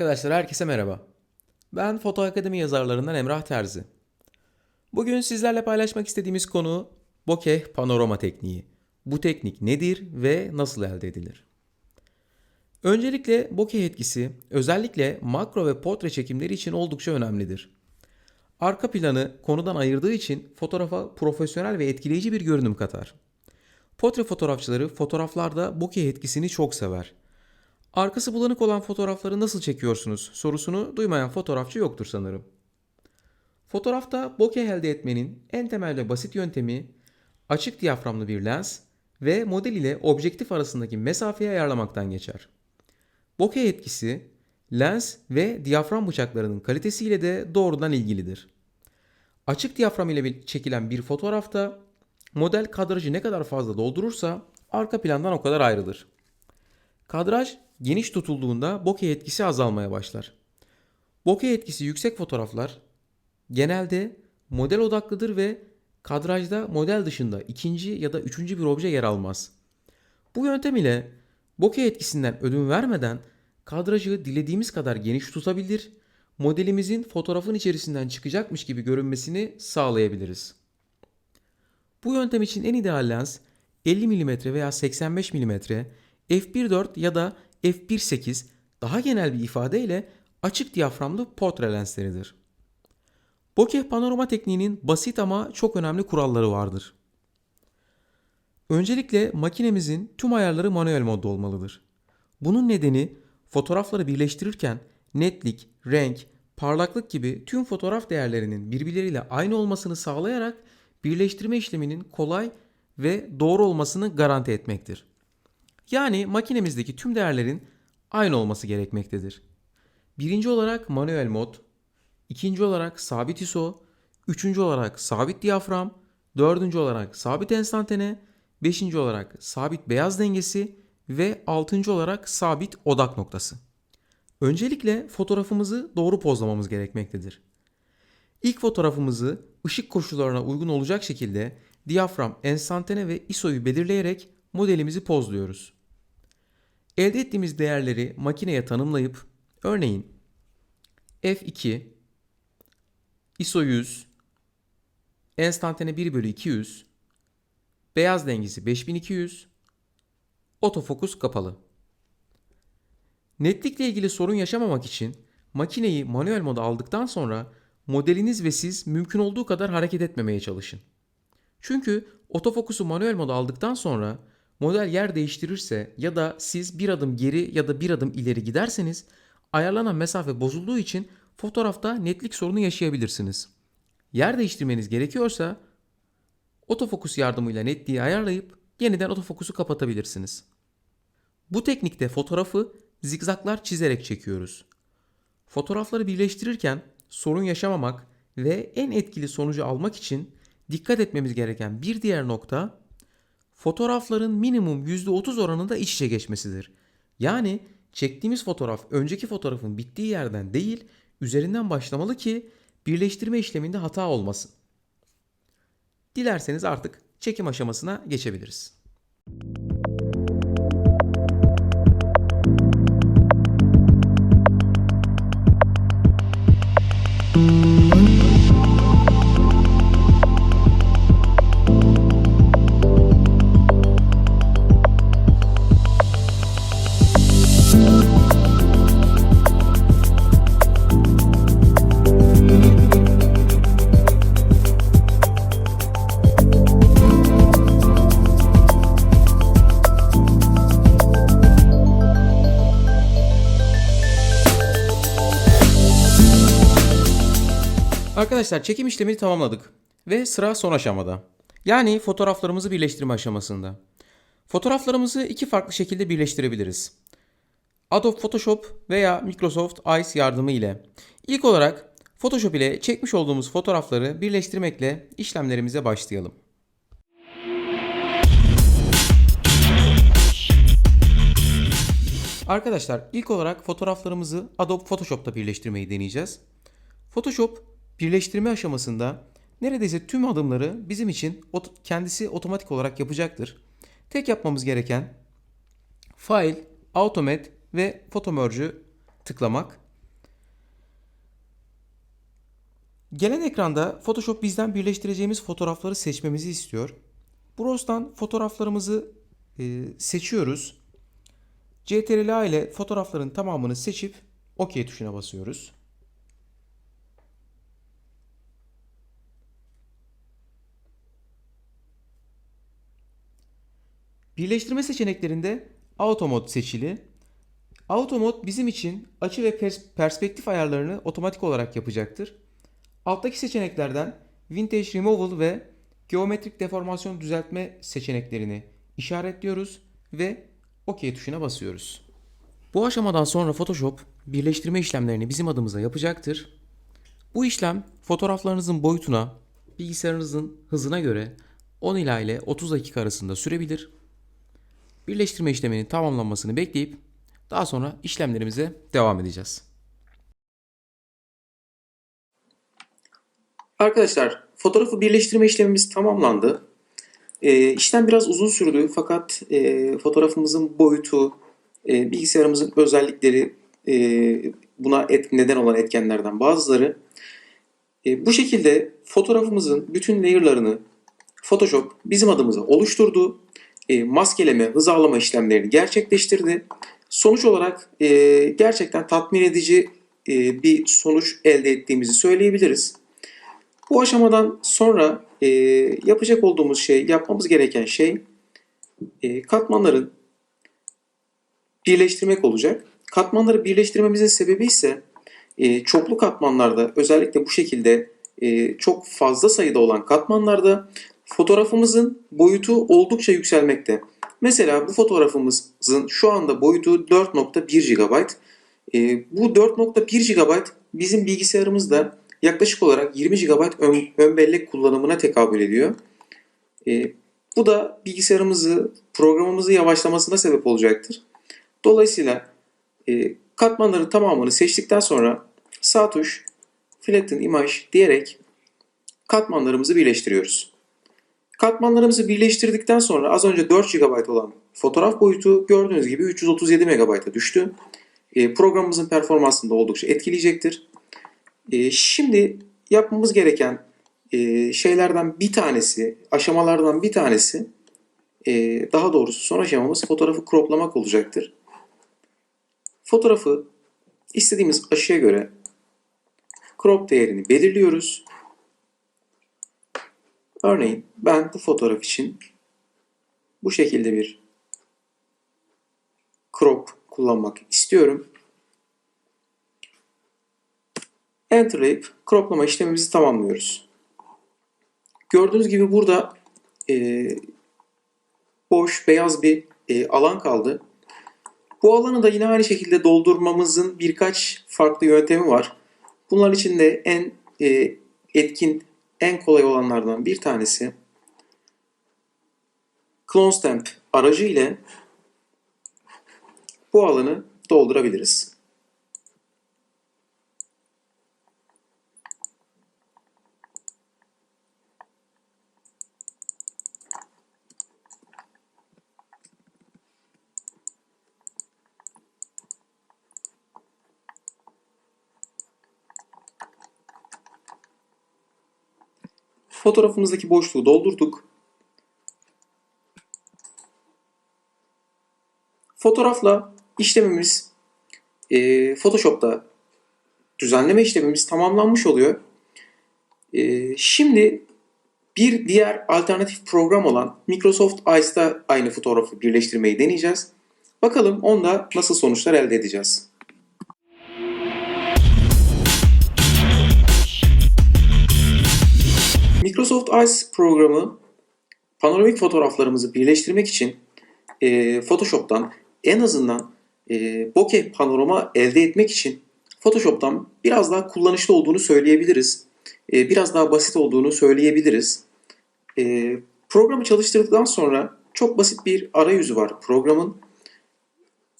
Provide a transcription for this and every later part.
Arkadaşlar herkese merhaba. Ben Foto Akademi yazarlarından Emrah Terzi. Bugün sizlerle paylaşmak istediğimiz konu bokeh panorama tekniği. Bu teknik nedir ve nasıl elde edilir? Öncelikle bokeh etkisi özellikle makro ve portre çekimleri için oldukça önemlidir. Arka planı konudan ayırdığı için fotoğrafa profesyonel ve etkileyici bir görünüm katar. Portre fotoğrafçıları fotoğraflarda bokeh etkisini çok sever. Arkası bulanık olan fotoğrafları nasıl çekiyorsunuz sorusunu duymayan fotoğrafçı yoktur sanırım. Fotoğrafta bokeh elde etmenin en temel ve basit yöntemi açık diyaframlı bir lens ve model ile objektif arasındaki mesafeyi ayarlamaktan geçer. Bokeh etkisi lens ve diyafram bıçaklarının kalitesiyle de doğrudan ilgilidir. Açık diyafram ile çekilen bir fotoğrafta model kadrajı ne kadar fazla doldurursa arka plandan o kadar ayrılır. Kadraj geniş tutulduğunda bokeh etkisi azalmaya başlar. Bokeh etkisi yüksek fotoğraflar genelde model odaklıdır ve kadrajda model dışında ikinci ya da üçüncü bir obje yer almaz. Bu yöntem ile bokeh etkisinden ödün vermeden kadrajı dilediğimiz kadar geniş tutabilir, modelimizin fotoğrafın içerisinden çıkacakmış gibi görünmesini sağlayabiliriz. Bu yöntem için en ideal lens 50 mm veya 85 mm f1.4 ya da f1.8 daha genel bir ifadeyle açık diyaframlı portre lensleridir. Bokeh panorama tekniğinin basit ama çok önemli kuralları vardır. Öncelikle makinemizin tüm ayarları manuel modda olmalıdır. Bunun nedeni fotoğrafları birleştirirken netlik, renk, parlaklık gibi tüm fotoğraf değerlerinin birbirleriyle aynı olmasını sağlayarak birleştirme işleminin kolay ve doğru olmasını garanti etmektir. Yani makinemizdeki tüm değerlerin aynı olması gerekmektedir. Birinci olarak manuel mod, ikinci olarak sabit ISO, üçüncü olarak sabit diyafram, dördüncü olarak sabit enstantane, beşinci olarak sabit beyaz dengesi ve altıncı olarak sabit odak noktası. Öncelikle fotoğrafımızı doğru pozlamamız gerekmektedir. İlk fotoğrafımızı ışık koşullarına uygun olacak şekilde diyafram, enstantane ve ISO'yu belirleyerek modelimizi pozluyoruz. Elde ettiğimiz değerleri makineye tanımlayıp örneğin f2 ISO 100 enstantane 1 bölü 200 beyaz dengesi 5200 otofokus kapalı. Netlikle ilgili sorun yaşamamak için makineyi manuel moda aldıktan sonra modeliniz ve siz mümkün olduğu kadar hareket etmemeye çalışın. Çünkü otofokusu manuel moda aldıktan sonra model yer değiştirirse ya da siz bir adım geri ya da bir adım ileri giderseniz ayarlanan mesafe bozulduğu için fotoğrafta netlik sorunu yaşayabilirsiniz. Yer değiştirmeniz gerekiyorsa otofokus yardımıyla netliği ayarlayıp yeniden otofokusu kapatabilirsiniz. Bu teknikte fotoğrafı zigzaklar çizerek çekiyoruz. Fotoğrafları birleştirirken sorun yaşamamak ve en etkili sonucu almak için dikkat etmemiz gereken bir diğer nokta fotoğrafların minimum %30 oranında iç içe geçmesidir. Yani çektiğimiz fotoğraf önceki fotoğrafın bittiği yerden değil, üzerinden başlamalı ki birleştirme işleminde hata olmasın. Dilerseniz artık çekim aşamasına geçebiliriz. Arkadaşlar çekim işlemini tamamladık ve sıra son aşamada. Yani fotoğraflarımızı birleştirme aşamasında. Fotoğraflarımızı iki farklı şekilde birleştirebiliriz. Adobe Photoshop veya Microsoft Ice yardımı ile. İlk olarak Photoshop ile çekmiş olduğumuz fotoğrafları birleştirmekle işlemlerimize başlayalım. Arkadaşlar ilk olarak fotoğraflarımızı Adobe Photoshop'ta birleştirmeyi deneyeceğiz. Photoshop Birleştirme aşamasında neredeyse tüm adımları bizim için kendisi otomatik olarak yapacaktır. Tek yapmamız gereken File, Automate ve Photomerge'ü tıklamak. Gelen ekranda Photoshop bizden birleştireceğimiz fotoğrafları seçmemizi istiyor. Browse'dan fotoğraflarımızı e, seçiyoruz. CTRL ile fotoğrafların tamamını seçip OK tuşuna basıyoruz. Birleştirme seçeneklerinde Auto Mode seçili. Auto Mode bizim için açı ve pers- perspektif ayarlarını otomatik olarak yapacaktır. Alttaki seçeneklerden Vintage Removal ve Geometrik Deformasyon Düzeltme seçeneklerini işaretliyoruz ve OK tuşuna basıyoruz. Bu aşamadan sonra Photoshop birleştirme işlemlerini bizim adımıza yapacaktır. Bu işlem fotoğraflarınızın boyutuna, bilgisayarınızın hızına göre 10 ila ile 30 dakika arasında sürebilir. Birleştirme işleminin tamamlanmasını bekleyip daha sonra işlemlerimize devam edeceğiz. Arkadaşlar fotoğrafı birleştirme işlemimiz tamamlandı. E, işlem biraz uzun sürdü fakat e, fotoğrafımızın boyutu, e, bilgisayarımızın özellikleri e, buna et, neden olan etkenlerden bazıları. E, bu şekilde fotoğrafımızın bütün layer'larını Photoshop bizim adımıza oluşturdu. E, maskeleme, hızalama işlemlerini gerçekleştirdi. Sonuç olarak e, gerçekten tatmin edici e, bir sonuç elde ettiğimizi söyleyebiliriz. Bu aşamadan sonra yapacak olduğumuz şey, yapmamız gereken şey katmanların birleştirmek olacak. Katmanları birleştirmemizin sebebi ise e, çoklu katmanlarda özellikle bu şekilde çok fazla sayıda olan katmanlarda fotoğrafımızın boyutu oldukça yükselmekte. Mesela bu fotoğrafımızın şu anda boyutu 4.1 GB. E, bu 4.1 GB bizim bilgisayarımızda yaklaşık olarak 20 GB ön, ön bellek kullanımına tekabül ediyor. E, bu da bilgisayarımızı, programımızı yavaşlamasına sebep olacaktır. Dolayısıyla e, katmanların tamamını seçtikten sonra sağ tuş Flatten Image diyerek katmanlarımızı birleştiriyoruz. Katmanlarımızı birleştirdikten sonra az önce 4 GB olan fotoğraf boyutu gördüğünüz gibi 337 MB'a düştü. E, programımızın performansını da oldukça etkileyecektir. E, şimdi yapmamız gereken e, şeylerden bir tanesi, aşamalardan bir tanesi, daha doğrusu son aşamamız fotoğrafı croplamak olacaktır. Fotoğrafı istediğimiz açıya göre crop değerini belirliyoruz. Örneğin ben bu fotoğraf için bu şekilde bir crop kullanmak istiyorum. Enter'layıp croplama işlemimizi tamamlıyoruz. Gördüğünüz gibi burada e, boş beyaz bir e, alan kaldı. Bu alanı da yine aynı şekilde doldurmamızın birkaç farklı yöntemi var. Bunların içinde en e, etkin, en kolay olanlardan bir tanesi Clone Stamp aracı ile bu alanı doldurabiliriz. Fotoğrafımızdaki boşluğu doldurduk. Fotoğrafla işlemimiz e, Photoshop'ta düzenleme işlemimiz tamamlanmış oluyor. E, şimdi bir diğer alternatif program olan Microsoft Ice'da aynı fotoğrafı birleştirmeyi deneyeceğiz. Bakalım onda nasıl sonuçlar elde edeceğiz. Microsoft Ice programı panoramik fotoğraflarımızı birleştirmek için e, Photoshop'tan en azından e, bokeh panorama elde etmek için Photoshop'tan biraz daha kullanışlı olduğunu söyleyebiliriz. E, biraz daha basit olduğunu söyleyebiliriz. E, programı çalıştırdıktan sonra çok basit bir arayüzü var programın.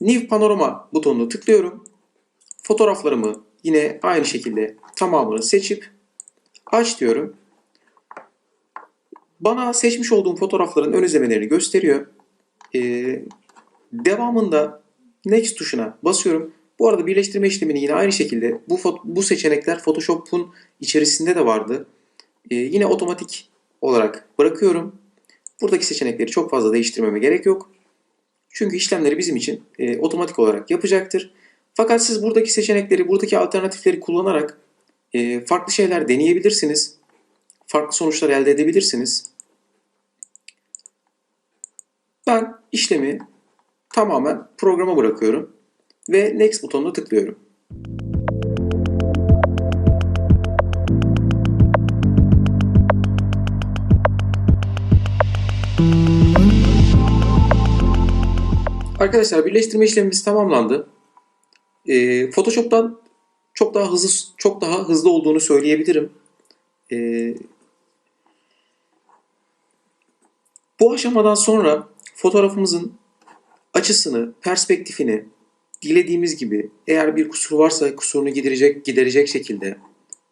New Panorama butonunu tıklıyorum. Fotoğraflarımı yine aynı şekilde tamamını seçip aç diyorum. Bana seçmiş olduğum fotoğrafların ön izlemelerini gösteriyor. Ee, devamında Next tuşuna basıyorum. Bu arada birleştirme işlemini yine aynı şekilde bu, bu seçenekler Photoshop'un içerisinde de vardı. Ee, yine otomatik olarak bırakıyorum. Buradaki seçenekleri çok fazla değiştirmeme gerek yok. Çünkü işlemleri bizim için e, otomatik olarak yapacaktır. Fakat siz buradaki seçenekleri, buradaki alternatifleri kullanarak e, farklı şeyler deneyebilirsiniz. Farklı sonuçlar elde edebilirsiniz. Ben işlemi tamamen programa bırakıyorum ve Next butonuna tıklıyorum. Arkadaşlar birleştirme işlemimiz tamamlandı. Ee, Photoshop'tan çok daha hızlı çok daha hızlı olduğunu söyleyebilirim. Ee, bu aşamadan sonra fotoğrafımızın açısını, perspektifini dilediğimiz gibi eğer bir kusur varsa kusurunu giderecek giderecek şekilde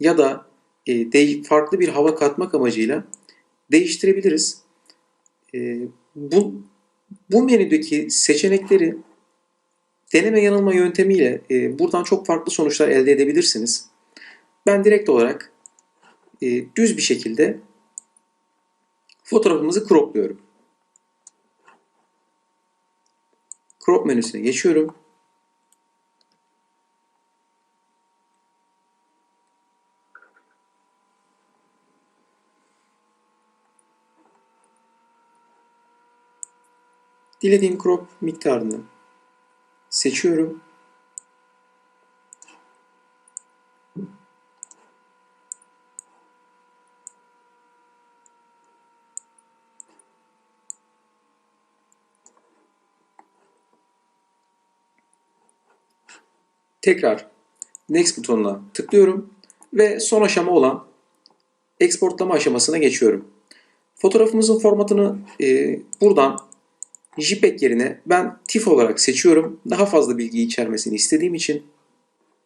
ya da e, de- farklı bir hava katmak amacıyla değiştirebiliriz. E, bu bu menüdeki seçenekleri deneme yanılma yöntemiyle e, buradan çok farklı sonuçlar elde edebilirsiniz. Ben direkt olarak e, düz bir şekilde fotoğrafımızı cropluyorum. Crop menüsüne geçiyorum. Dilediğim crop miktarını seçiyorum. Tekrar Next butonuna tıklıyorum ve son aşama olan exportlama aşamasına geçiyorum. Fotoğrafımızın formatını e, buradan JPEG yerine ben TIFF olarak seçiyorum. Daha fazla bilgi içermesini istediğim için.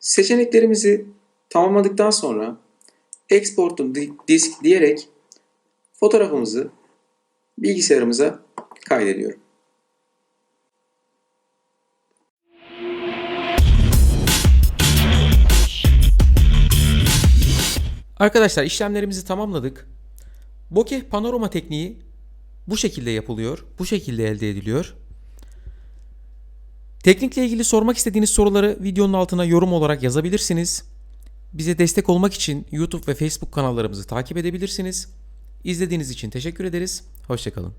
Seçeneklerimizi tamamladıktan sonra Export Disk diyerek fotoğrafımızı bilgisayarımıza kaydediyorum. Arkadaşlar işlemlerimizi tamamladık. Bokeh panorama tekniği bu şekilde yapılıyor. Bu şekilde elde ediliyor. Teknikle ilgili sormak istediğiniz soruları videonun altına yorum olarak yazabilirsiniz. Bize destek olmak için YouTube ve Facebook kanallarımızı takip edebilirsiniz. İzlediğiniz için teşekkür ederiz. Hoşçakalın.